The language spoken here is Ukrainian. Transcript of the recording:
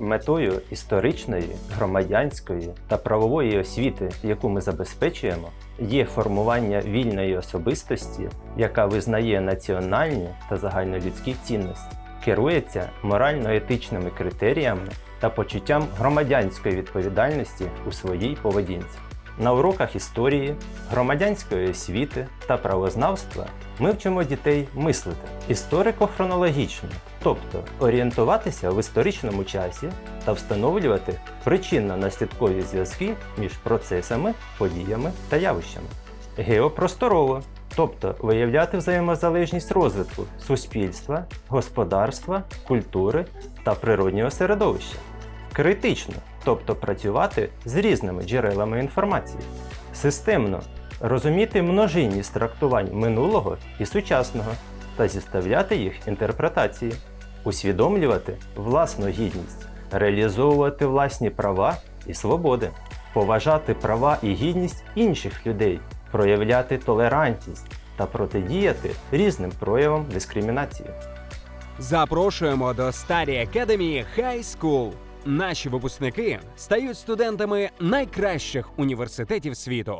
Метою історичної, громадянської та правової освіти, яку ми забезпечуємо, є формування вільної особистості, яка визнає національні та загальнолюдські цінності, керується морально-етичними критеріями та почуттям громадянської відповідальності у своїй поведінці. На уроках історії, громадянської освіти та правознавства ми вчимо дітей мислити історико-хронологічно, тобто орієнтуватися в історичному часі та встановлювати причинно-наслідкові зв'язки між процесами, подіями та явищами. Геопросторово, тобто виявляти взаємозалежність розвитку суспільства, господарства, культури та природнього середовища. Критично, тобто працювати з різними джерелами інформації. Системно розуміти множинність трактувань минулого і сучасного та зіставляти їх інтерпретації, усвідомлювати власну гідність, реалізовувати власні права і свободи, поважати права і гідність інших людей, проявляти толерантність та протидіяти різним проявам дискримінації. Запрошуємо до Старі Academy High School. Наші випускники стають студентами найкращих університетів світу.